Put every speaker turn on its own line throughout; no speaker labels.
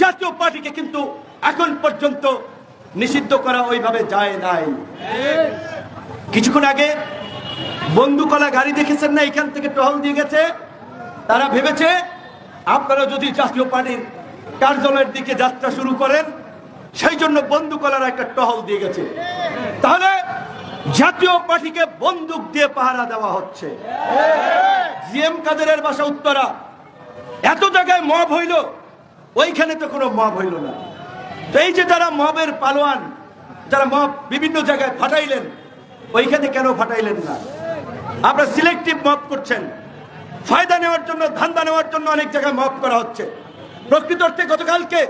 জাতীয় পার্টিকে কিন্তু এখন পর্যন্ত নিষিদ্ধ করা ওইভাবে যায় নাই। কিছুক্ষণ আগে বন্দুকলা গাড়ি দেখেছেন না, এখান থেকে টহল দিয়ে গেছে। তারা ভেবেছে, আপনারা যদি জাতীয় পার্টির কার্যালয়ের দিকে যাত্রা শুরু করেন, সেই জন্য বন্দুকলার একটা টহল দিয়ে গেছে। তাহলে জাতীয় পার্টিকে বন্দুক দিয়ে পাহারা দেওয়া হচ্ছে। জিএম কাদেরের বাসা উত্তরা। এত জায়গায় মব হইল। ওইখানে তো কোনো মব হইল না। তো এই যে যারা মবের পালোয়ান, যারা মব বিভিন্ন জায়গায় ফাটাইলেন, ওইখানে কেন ফাটাইলেন না? আপনারা সিলেক্টিভ মব করছেন। ফায়দা নেওয়ার জন্য, ধান্দা নেওয়ার জন্য অনেক জায়গায় মব করা হচ্ছে। প্রকৃত অর্থে গতকালকে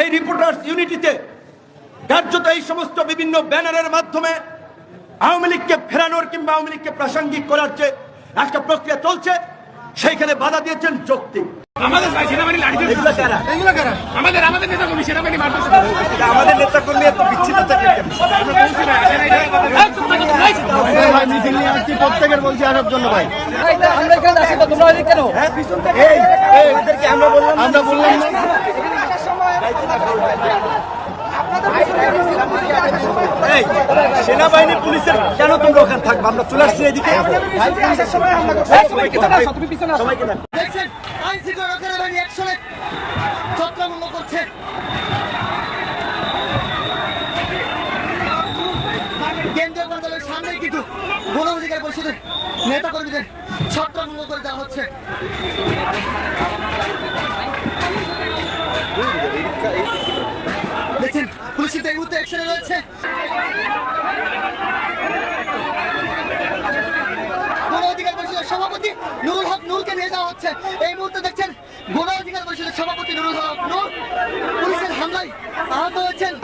এই রিপোর্টার্স ইউনিটিতে কার্যত এই সমস্ত বিভিন্ন ব্যানারের মাধ্যমে আওয়ামী লীগকে ফেরানোর কিংবা আওয়ামী লীগকে প্রাসঙ্গিক করার যে একটা প্রক্রিয়া চলছে, সেইখানে বাধা দিয়েছেন যৌক্তিক।
আমাদের সেনাবাহিনী লাঠি আমাদের আমাদের নেতা কর্মী সেনাবাহিনী মারতেছে
আমাদের নেতা কর্মী এত বিচ্ছিন্ন
মিছিল নিয়ে আসছি প্রত্যেকের বলছি আসার জন্য ভাই।
আমরা এখানে আছি তোমরা কেন?
এই এই, আমরা বললাম আমরা বললাম
সেনাবাহিনী পুলিশের কেন তোমরা ওখানে থাকবে? আমরা চলে আসছি এদিকে।
বাহিনী করছে। কেন্দ্রীয় কার্যালয়ের সামনে কিন্তু গণ অধিকার পরিষদের নেতা কর্মীদের ছত্রভঙ্গ করে দেওয়া হচ্ছে। দেখছেন, পুলিশ এই মুহূর্তে অ্যাকশনে রয়েছে। গণ অধিকার পরিষদের সভাপতি নুরুল হক নূরকে নিয়ে যাওয়া হচ্ছে। এই মুহূর্তে গণ অধিকার পরিষদের সভাপতি নুরুল হক পুলিশের হামলায় আহত হয়েছেন।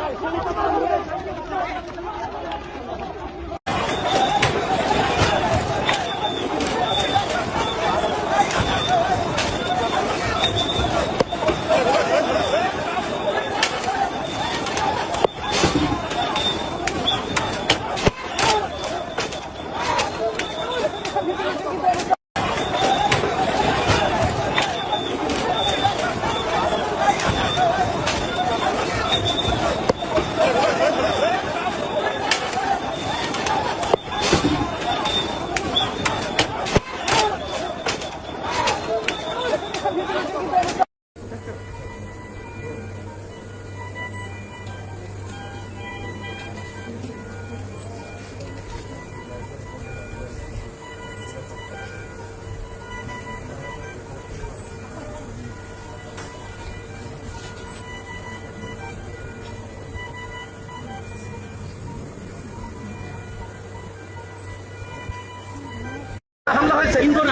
You.